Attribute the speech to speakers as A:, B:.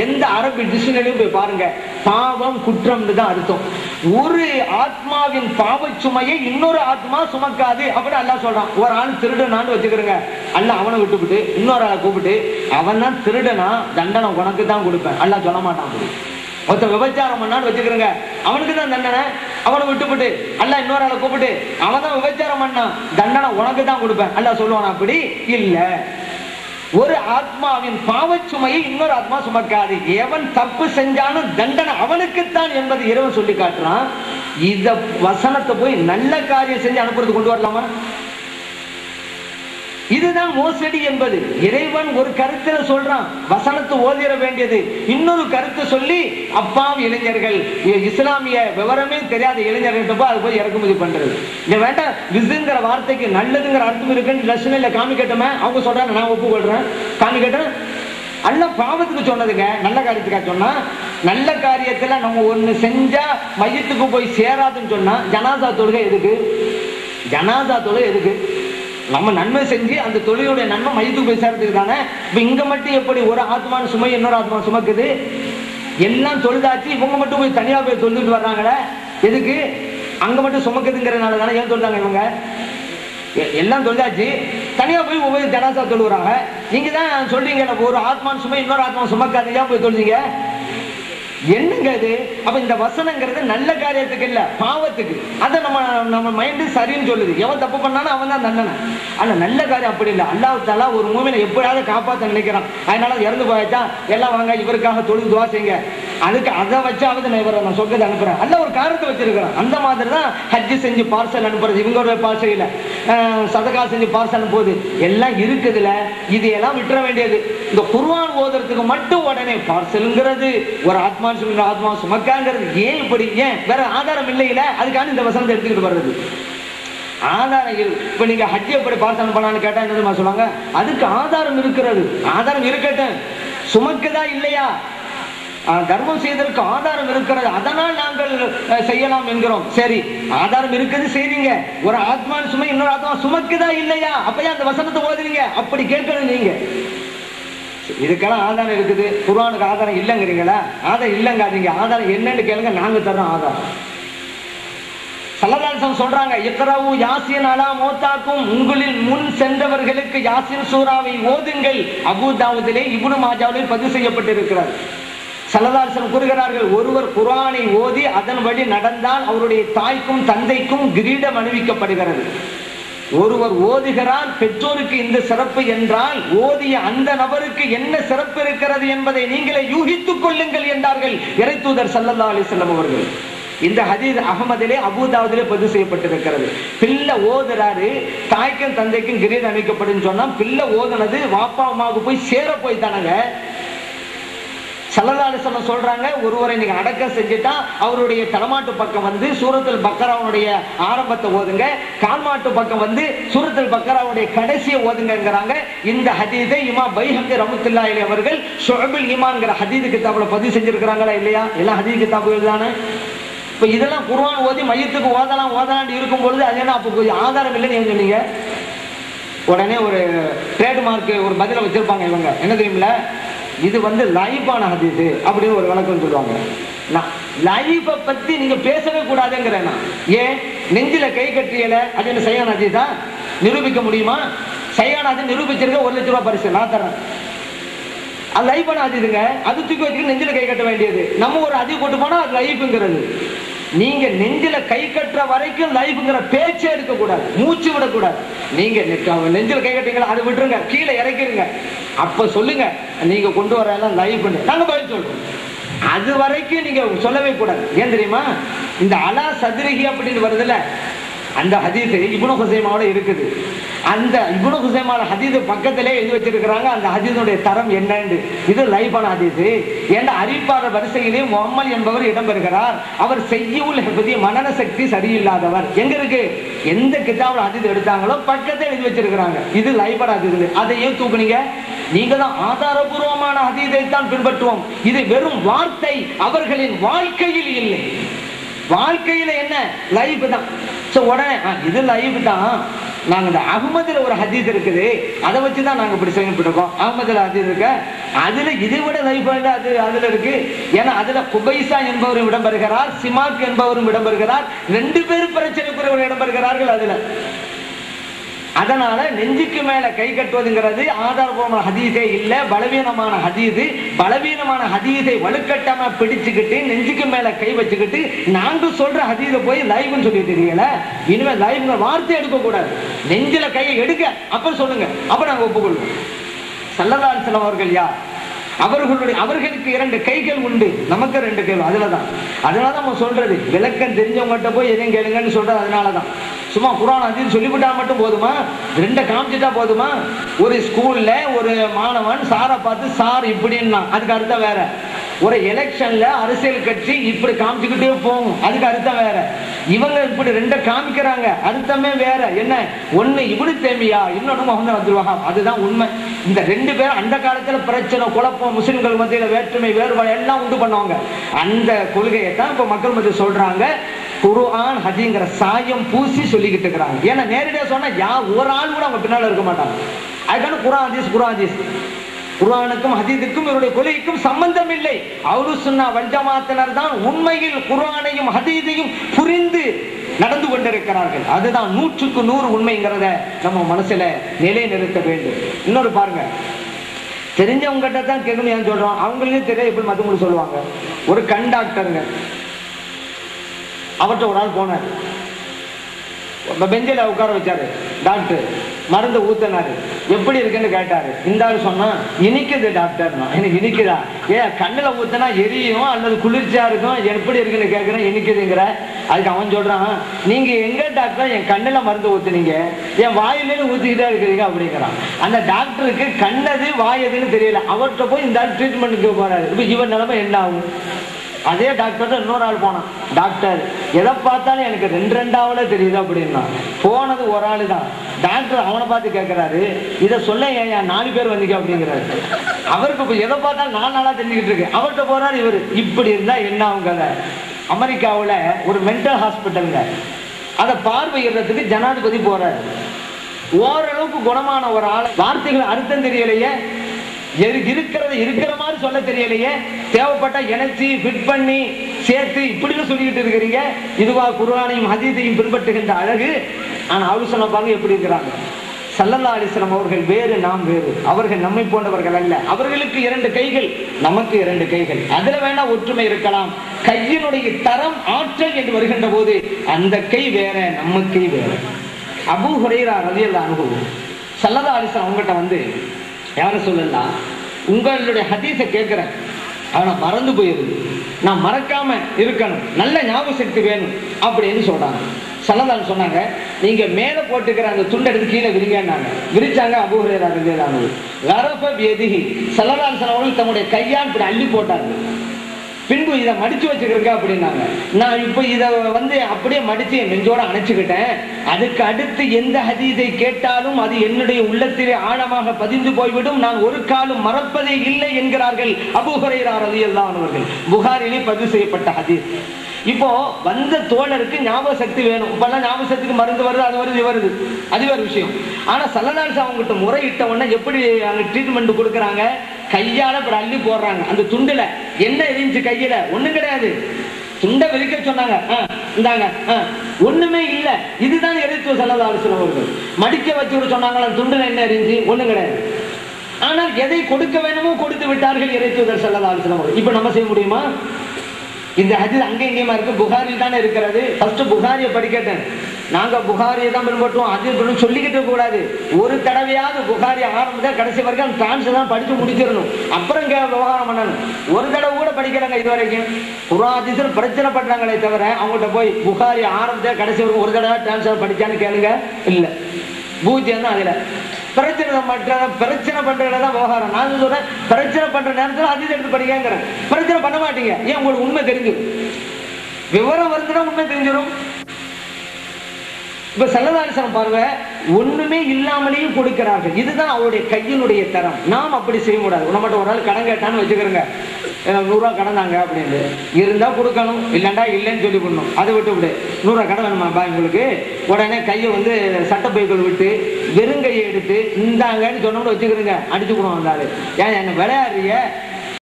A: எந்த அரபு டிக்ஷனரியும் போய் பாருங்க பாவம் குற்றம்னு தான் அர்த்தம். ஒரு ஆத்மாவின் பாவ சுமையை இன்னொரு ஆத்மா சுமக்காது அப்படின்னு அல்லா சொல்றான். ஒரு ஆள் திருடனான்னு வச்சுக்கிறேங்க. அல்ல அவனை விட்டுவிட்டு இன்னொரு ஆளை கூப்பிட்டு அவன் தான் திருடனா தண்டனை உனக்கு தான் கொடுப்பேன். அல்லா சொல்ல மாட்டான் ஒருத்த ஒருத்தன் விபச்சாரம் பண்ணான்னு வச்சுக்கிறேங்க. அவனுக்கு தான் தண்டனை. அவனை விட்டுவிட்டு அல்ல இன்னொரு ஆளை கூப்பிட்டு அவன் தான் விபச்சாரம் பண்ணான். தண்டனை உனக்கு தான் கொடுப்பேன். அல்ல சொல்லுவான் அப்படி இல்லை. ஒரு ஆத்மாவின் பாவச் சுமையை இன்னொரு ஆத்மா சுமக்காது. எவன் தப்பு செஞ்சாலும் தண்டனை அவனுக்குத்தான் என்பது இறைவன் சொல்லி காட்டுறான் இத வசனத்தை போய் நல்ல காரியம் செஞ்சு அனுப்புறது கொண்டு வரலாமா? இதுதான் மோசடி என்பது. இறைவன் ஒரு கருத்துல சொல்றான் வசனத்தை ஓதிட வேண்டியது. இன்னொரு கருத்து சொல்லி அப்பாம் இளைஞர்கள் இஸ்லாமிய விவரமே தெரியாத இளைஞர்கள் போய் அது போய் இறக்குமதி பண்றது. இந்த வேண்டாம் விசுங்கிற வார்த்தைக்கு நல்லதுங்கிற அர்த்தம் இருக்குன்னு லட்சணையில காமிக்கட்டுமே அவங்க சொல்றாங்க நான் ஒப்புக்கொள்றேன். காமிக்கட்டும் அல்ல பாவத்துக்கு சொன்னதுங்க நல்ல காரியத்துக்காக சொன்னா நல்ல காரியத்துல நம்ம ஒண்ணு செஞ்சா மையத்துக்கு போய் சேராதுன்னு சொன்னா ஜனாதா தொழுகை எதுக்கு? ஜனாதா தொழுகை எதுக்கு? நம்ம நன்மை செஞ்சு அந்த தொழிலுடைய நன்மை மையத்துக்கு போய் சேர்றதுக்கு தானே? இப்ப இங்க மட்டும் எப்படி ஒரு ஆத்மான சுமை இன்னொரு ஆத்மா சுமக்குது? எல்லாம் தொழுதாச்சு இவங்க மட்டும் போய் தனியா போய் தொழுதுட்டு வர்றாங்களே? எதுக்கு? அங்க மட்டும் சுமக்குதுங்கிறதுனால தானே ஏன் சொல்றாங்க இவங்க? எல்லாம் தொழுதாச்சு தனியா போய் ஒவ்வொரு ஜனாசா தொழுகிறாங்க நீங்க தான் சொல்றீங்க ஒரு ஆத்மான் சுமை இன்னொரு ஆத்மா சுமக்காது ஏன் போய் தொழுதிங்க? என்னங்க அது அப்ப இந்த வசனங்கிறது நல்ல காரியத்துக்கு இல்ல பாவத்துக்கு. அதை நம்ம நம்ம மைண்டு சரின்னு சொல்லுது. எவன் தப்பு பண்ணாலும் அவன் தான் தண்டனை ஆனா நல்ல காரியம் அப்படி இல்லை. அல்லாஹ் தாலா ஒரு மூமினை எப்படியாவது காப்பாத்த நினைக்கிறான். அதனால இறந்து போயாச்சா? எல்லாம் வாங்க இவருக்காக தொழில் துவா செய்யுங்க. அதுக்கு அதை வச்சாவது நான் இவரை நான் சொர்க்கத்தை அனுப்புறேன். அல்ல ஒரு காரணத்தை வச்சிருக்கிறேன். அந்த மாதிரி தான் ஹஜ்ஜி செஞ்சு பார்சல் அனுப்புறது. இவங்களோட பார்சல் சதகா செஞ்சு பார்சல் போகுது. எல்லாம் இருக்குதுல இதையெல்லாம் விட்டுற வேண்டியது. இந்த குர்வான் ஓதுறதுக்கு மட்டும் உடனே பார்சலுங்கிறது ஒரு ஆத்மா சுமின்ற ஆத்மா சுமக்காங்கிறது. ஏன் இப்படி? ஏன்? வேற ஆதாரம் இல்லையில அதுக்கான இந்த வசனத்தை எடுத்துக்கிட்டு வர்றது. ஆதாரம் இப்ப நீங்க ஹட்டி எப்படி பார்சல் பண்ணலாம்னு கேட்டா என்னதுமா சொல்லுவாங்க? அதுக்கு ஆதாரம் இருக்கிறது. ஆதாரம் இருக்கட்டும். சுமக்குதா இல்லையா? தர்மம் செய்வதற்கு ஆதாரம் இருக்கிறது. அதனால் நாங்கள் செய்யலாம் என்கிறோம். சரி ஆதாரம் இருக்குது செய்றீங்க. ஒரு ஆத்மான் சுமை இன்னொரு ஆத்மா சுமக்குதா இல்லையா? அப்பயே அந்த வசனத்தை ஓதுறீங்க அப்படி கேட்கணும் நீங்க. இதுக்கெல்லாம் ஆதாரம் இருக்குது. குரானுக்கு ஆதாரம் இல்லைங்கிறீங்களா? ஆதாரம் இல்லைங்காதீங்க. ஆதாரம் என்னன்னு கேளுங்க நாங்க தர்றோம் ஆதாரம். சல்லதாசன் சொல்றாங்க இக்ரவு யாசின் அலா மோத்தாக்கும். உங்களில் முன் சென்றவர்களுக்கு யாசின் சூறாவை ஓதுங்கள். அபுதாவுதிலே இபுனு மாஜாவிலே பதிவு செய்யப்பட்டிருக்கிறார் சல்லதாசன் கூறுகிறார்கள் ஒருவர் குரானை ஓதி அதன் வழி நடந்தால் அவருடைய தாய்க்கும் தந்தைக்கும் கிரீடம் அணிவிக்கப்படுகிறது. ஒருவர் ஓதுகிறார் பெற்றோருக்கு இந்த சிறப்பு என்றால் ஓதிய அந்த நபருக்கு என்ன சிறப்பு இருக்கிறது என்பதை நீங்களே யூகித்துக் கொள்ளுங்கள் என்றார்கள் இறைத்தூதர் சல்லல்லா அலிசல்லம் அவர்கள். இந்த ஹதீஸ் அகமதிலே அபுதாவுதிலே பதிவு செய்யப்பட்டிருக்கிறது. பிள்ளை ஓதுறாரு தாய்க்கும் தந்தைக்கும் கிரீடம் அமைக்கப்படும் சொன்னா பிள்ளை ஓதுனது வாப்பா அம்மாவுக்கு போய் சேர போய் தானங்க சல்லதாலிசனம் சொல்றாங்க ஒருவரை நீங்க அடக்கம் செஞ்சுட்டா அவருடைய தலைமாட்டு பக்கம் வந்து சூரத்தில் பக்கராவுடைய ஆரம்பத்தை ஓதுங்க கால்மாட்டு பக்கம் வந்து சூரத்தில் பக்கராவுடைய கடைசியை ஓதுங்கிறாங்க இந்த ஹதீதை இமா பைஹக்கி ரமத்துல்லாஹி அவர்கள் ஷுஅபுல் இமாங்கிற ஹதீது கிதாபுல பதிவு செஞ்சிருக்கிறாங்களா இல்லையா? எல்லாம் ஹதீது கிதாபுகள் தானே இப்ப இதெல்லாம் குருவான் ஓதி மையத்துக்கு ஓதலாம் ஓதலான்னு இருக்கும் பொழுது அது என்ன அப்போ ஆதாரம் இல்லைன்னு ஏன் சொன்னீங்க? உடனே ஒரு ட்ரேட்மார்க் ஒரு பதில வச்சிருப்பாங்க இவங்க. என்ன தெரியுமில இது வந்து லைஃபான ஹதீஸு அப்படின்னு ஒரு விளக்கம் சொல்லுவாங்க. நான் லைஃபை பத்தி நீங்க பேசவே கூடாதுங்கிறேன் நான். ஏன்? நெஞ்சில கை கட்டியல அது என்ன சையான ஹதீஸா நிரூபிக்க முடியுமா? சையான ஹதீஸ் நிரூபிச்சிருக்க ஒரு லட்ச ரூபாய் பரிசு நான் தரேன் அது லைஃப் பண்ண அதிதுங்க அது தூக்கி வச்சுட்டு நெஞ்சில கை கட்ட வேண்டியது. நம்ம ஒரு அதிக போட்டு போனா அது லைஃப்ங்கிறது. நீங்க நெஞ்சில கை கட்டுற வரைக்கும் லைஃப்ங்கிற பேச்சே இருக்கக்கூடாது மூச்சு விடக்கூடாது. நீங்க நெஞ்சில் நெஞ்சில கை கட்டுங்களா விட்டுருங்க. கீழே இறக்கிருங்க. அப்ப சொல்லுங்க. நீங்க கொண்டு வர எல்லாம் லைவ் பண்ணு. நாங்க பதில் சொல்றோம். அது வரைக்கும் நீங்க சொல்லவே கூடாது. ஏன் தெரியுமா? இந்த அலா சதுரகி அப்படின்னு வருதுல்ல அந்த ஹதீஸ் இபுன ஹுசைமாவோட இருக்குது. அந்த இப்னு ஹுசைமாவோட ஹதீஸ் பக்கத்திலே எழுதி வச்சிருக்கிறாங்க. அந்த ஹதீஸுடைய தரம் என்னன்னு இது லைஃபான ஹதீஸ். ஏன்னா அறிவிப்பாளர் வரிசையிலே முகமல் என்பவர் இடம்பெறுகிறார். அவர் செய்யுள் ஹெபதி மனன சக்தி சரியில்லாதவர். எங்க இருக்கு? எந்த கிதாபில் ஹதீஸ் எடுத்தாங்களோ பக்கத்தை எழுதி வச்சிருக்கிறாங்க. இது லைஃபான ஹதீஸ் அதை ஏன் தூக்குனீங்க? நீங்க தான் ஆதாரபூர்வமான ஹதீஸை தான் பின்பற்றுவோம். இது வெறும் வார்த்தை. அவர்களின் வாழ்க்கையில் இல்லை. வாழ்க்கையில என்ன? லைஃப் தான். ஸோ உடனே இது லைஃப் தான். நாங்கள் இந்த அகமதில் ஒரு ஹதீஸ் இருக்குது. அதை வச்சு தான் நாங்கள் இப்படி செயல்பட்டுருக்கோம் அகமதில் ஹதீஸ் இருக்க. அதில் இதை விட லைஃப் அது அதில் இருக்கு. ஏன்னா அதில் குபைசா என்பவரும் இடம்பெறுகிறார் சிமாக் என்பவரும் இடம்பெறுகிறார். ரெண்டு பேரும் பிரச்சனைக்குரியவர் இடம்பெறுகிறார்கள் அதில். அதனால நெஞ்சுக்கு மேல கை கட்டுவதுங்கிறது ஆதாரபூர்வமான ஹதீஸே இல்ல பலவீனமான ஹதீது பலவீனமான ஹதீஸை வலுக்கட்டமா பிடிச்சுக்கிட்டு நெஞ்சுக்கு மேல கை வச்சுக்கிட்டு நாங்க சொல்ற ஹதீஸை போய் லைவ்னு சொல்லி தெரியல இனிமே லைவ்ங்க வார்த்தை எடுக்க கூடாது நெஞ்சில கையை எடுக்க அப்ப சொல்லுங்க. அப்ப நாங்க ஒப்புக்கொள்வோம். சல்லதான் அலைஹி அவர்கள் யார்? அவர்களுடைய அவர்களுக்கு இரண்டு கைகள் உண்டு. நமக்கு ரெண்டு கைகள் அதுலதான். அதனாலதான் நம்ம சொல்றது. விளக்கம் தெரிஞ்சவங்ககிட்ட போய் எதையும் கேளுங்கன்னு சொல்றது அதனாலதான். சும்மா குரான் அதின்னு சொல்லிவிட்டா மட்டும் போதுமா? ரெண்டை காமிச்சிட்டா போதுமா? ஒரு ஸ்கூல்ல ஒரு மாணவன் சாரை பார்த்து சார் இப்படின்னா. அதுக்கு அர்த்தம் வேற. ஒரு எலெக்ஷன்ல அரசியல் கட்சி இப்படி காமிச்சுக்கிட்டே போகும். அதுக்கு அர்த்தம் வேற. இவங்க இப்படி ரெண்ட காமிக்கிறாங்க. அர்த்தமே வேற. என்ன? ஒண்ணு இப்படி தேமியா இன்னொன்னு முகமது அப்துல் அதுதான் உண்மை. இந்த ரெண்டு பேரும் அந்த காலத்துல பிரச்சனை குழப்பம் முஸ்லிம்கள் மத்தியில வேற்றுமை வேறுபாடு எல்லாம் உண்டு பண்ணுவாங்க. அந்த கொள்கையை தான் இப்ப மக்கள் மத்திய சொல்றாங்க. குருஆன் ஹஜிங்கிற சாயம் பூசி சொல்லிக்கிட்டு இருக்கிறாங்க. ஏன்னா நேரடியா சொன்னா யா ஒரு ஆள் கூட அவங்க பின்னால இருக்க மாட்டாங்க. அதுக்கான குரான் ஹதீஸ் குரான் ஹதீஸ். குரானுக்கும் ஹதீதுக்கும் இவருடைய கொலைக்கும் சம்பந்தம் இல்லை அவரு சுன்னா வஞ்சமாத்தினர் தான் உண்மையில் குரானையும் ஹதீதையும் புரிந்து நடந்து கொண்டிருக்கிறார்கள். அதுதான் நூற்றுக்கு நூறு உண்மைங்கிறத நம்ம மனசுல நிலைநிறுத்த வேண்டும். இன்னொரு பாருங்க. தெரிஞ்சவங்ககிட்ட தான் கேட்கணும் ஏன் சொல்றோம்? அவங்களையும் தெரிய எப்படி மத்தவங்களுக்கு சொல்லுவாங்க? ஒரு கண் டாக்டருங்க. அவர்கிட்ட ஒரு ஆள் போனார். பெஞ்சில் உட்கார வச்சாரு. டாக்டர் மருந்து ஊத்தினாரு. எப்படி இருக்குன்னு கேட்டாரு. இந்த ஆள் சொன்னா இனிக்குது டாக்டர். எனக்கு இனிக்குதா? ஏன் கண்ணில் ஊத்தினா எரியும் அல்லது குளிர்ச்சியா இருக்கும்? எப்படி இருக்குன்னு கேட்கிறேன் இனிக்குதுங்கிற. அதுக்கு அவன் சொல்றான் நீங்க எங்க டாக்டர்? என் கண்ணில் மருந்து ஊத்துனீங்க. என் வாயிலேயே ஊத்திக்கிட்டே இருக்கிறீங்க அப்படிங்கிறான். அந்த டாக்டருக்கு கண்ணது வாயதுன்னு தெரியல. அவர்கிட்ட போய் இந்த ஆள் ட்ரீட்மெண்ட்டுக்கு போறாரு. இப்ப இவன் நிலைமை என்ன ஆகும்? அதே டாக்டர் இன்னொரு ஆள் போனான். டாக்டர் எதை பார்த்தாலும் எனக்கு ரெண்டு ரெண்டாவில் தெரியுது அப்படின்னா போனது ஒரு ஆளு தான் டாக்டர் அவனை பார்த்து கேட்குறாரு இதை சொல்ல ஏன் நாலு பேர் வந்தீங்க அப்படிங்கிறாரு. அவருக்கு இப்போ எதை பார்த்தாலும் நாலு நாளாக தெரிஞ்சுக்கிட்டு இருக்கேன் அவர்கிட்ட போகிறார் இவர். இப்படி இருந்தால் என்ன அவங்க அமெரிக்காவில் ஒரு மென்டல் ஹாஸ்பிட்டலுங்க அதை பார்வையிடுறதுக்கு ஜனாதிபதி போகிறார் ஓரளவுக்கு குணமான ஒரு ஆள். வார்த்தைகள் அர்த்தம் தெரியலையே. இருக்கிறத இருக்கிற மாதிரி சொல்ல தெரியலையே. தேவைப்பட்ட இணைச்சி ஃபிட் பண்ணி சேர்த்து இப்படின்னு சொல்லிக்கிட்டு இருக்கிறீங்க. இதுவா குர்ஆனையும் அதீதையும் பின்பற்றுகின்ற அழகு. ஆனால் அவரு சொன்னப்பாங்க பாருங்க எப்படி இருக்கிறாங்க. சல்லல்லா அலிஸ்லாம் அவர்கள் வேறு நாம் வேறு. அவர்கள் நம்மை போன்றவர்கள் அல்ல. அவர்களுக்கு இரண்டு கைகள் நமக்கு இரண்டு கைகள். அதுல வேணா ஒற்றுமை இருக்கலாம். கையினுடைய தரம் ஆற்றல் என்று வருகின்ற போது அந்த கை வேற நம்ம கை வேற. அபூ ஹுரைரா ரலியல்லாஹு அனுபவம் சல்லல்லா அலிஸ்லாம் அவங்ககிட்ட வந்து யாரும் சொல்லுன்னா உங்களுடைய ஹதீஸை கேட்குறேன். ஆனா மறந்து போயிருது நான் மறக்காம இருக்கணும். நல்ல ஞாபக சக்தி வேணும் அப்படின்னு சொல்றாங்க. சல்லதான் சொன்னாங்க நீங்க மேலே போட்டுக்கிற அந்த துண்டை எடுத்து கீழே விரிங்கன்னாங்க. விரிச்சாங்க அபூஹரேரா ரலியல்லாஹு வரப்ப பியதிஹி. சல்லல்லாஹு அலைஹி தன்னுடைய தம்முடைய கையால் இப்படி அள்ளி போட்டாங்க பின்பு இதை மடிச்சு வச்சுக்கிறங்க அப்படின்னாங்க. நான் இப்போ இதை வந்து அப்படியே மடிச்சு என் நெஞ்சோட அணைச்சுக்கிட்டேன். அதுக்கு அடுத்து எந்த ஹதீதை கேட்டாலும் அது என்னுடைய உள்ளத்திலே ஆழமாக பதிந்து போய்விடும். நான் ஒரு காலம் மறப்பதே இல்லை என்கிறார்கள் அபூ அது ரலியல்லாஹு அவர்கள். புகாரிலே பதிவு செய்யப்பட்ட ஹதீஸ். இப்போ வந்த தோழருக்கு ஞாபக சக்தி வேணும். இப்பெல்லாம் ஞாபக சக்திக்கு மருந்து வருது அது வருது வருது. அது வேறு விஷயம். ஆனால் சல்லநாள் அவங்ககிட்ட முறையிட்ட உடனே எப்படி அங்கே ட்ரீட்மெண்ட் கொடுக்குறாங்க? கையால இப்படி அள்ளி போடுறாங்க. அந்த துண்டுல என்ன எரிஞ்சு கையில. ஒண்ணும் கிடையாது. துண்டை வெறிக்க சொன்னாங்க. ஆ, இந்தாங்க. ஆ. ஒண்ணுமே இல்ல. இதுதான் எரித்து சல்லதா அலிஸ்லாம் அவர்கள். மடிக்க வச்சு விட சொன்னாங்களா? துண்டுல என்ன இருந்துச்சு ஒண்ணும் கிடையாது. ஆனால் எதை கொடுக்க வேணுமோ கொடுத்து விட்டார்கள் இறைத்துவதர் சல்லதா அலிஸ்லாம் அவர்கள். இப்ப நம்ம செய்ய முடியுமா? இந்த ஹதீஸ் அங்கே இங்கேயுமா இருக்கு? புகாரில் தானே இருக்கிறது. ஃபர்ஸ்ட் புகாரியை படிக்கட்டேன் நாங்க புகாரியை தான் பின்பற்றுவோம். அது இப்படின்னு சொல்லிக்கிட்டு கூடாது. ஒரு தடவையாவது புகாரி ஆரம்பிச்சா கடைசி வரைக்கும் டிரான்ஸ் தான் படிச்சு முடிச்சிடணும். அப்புறம் இங்கே விவகாரம் பண்ணணும். ஒரு தடவை கூட படிக்கிறாங்க இது வரைக்கும் புராதிசர் பிரச்சனை பண்றாங்களே தவிர அவங்கள்ட்ட போய் புகாரி ஆரம்பிச்சா கடைசி வரைக்கும் ஒரு தடவை டிரான்ஸ்ஃபர் படிச்சான்னு கேளுங்க. இல்லை. பூஜ்யம் தான் அதில். பிரச்சனை பண்ற பிரச்சனை பண்றதுல தான் விவகாரம். நான் சொல்றேன் பிரச்சனை பண்ற நேரத்தில் அதிக எடுத்து படிக்கிறேன் பிரச்சனை பண்ண மாட்டீங்க. ஏன் உங்களுக்கு உண்மை தெரிஞ்சிடும் விவரம் வருதுன்னா உண்மை தெரிஞ்சிடும் இப்ப செல்லதாரிசனம் பாருங்க ஒண்ணுமே இல்லாமலேயும் கொடுக்கிறார்கள். இதுதான் அவருடைய கையினுடைய தரம். நாம் அப்படி செய்ய முடியாது நம்மகிட்ட ஒரு ஆள் கடன் கேட்டான்னு வச்சுக்கிறோங்க. நூறுரூவா கடன் தாங்க அப்படின்னு. இருந்தா கொடுக்கணும். இல்லைண்டா இல்லைன்னு சொல்லி பண்ணணும் அதை விட்டு விடு. நூறுரூவா கடன் வேணுமாப்பா உங்களுக்கு? உடனே கையை வந்து சட்டப்பைக்குள் விட்டு வெறுங்கையை எடுத்து இந்தாங்கன்னு சொன்னோம்னு வச்சுக்கிறோங்க. அடிச்சுக்கணும் வந்தாரு ஏன் என்ன விளையாடுறிய?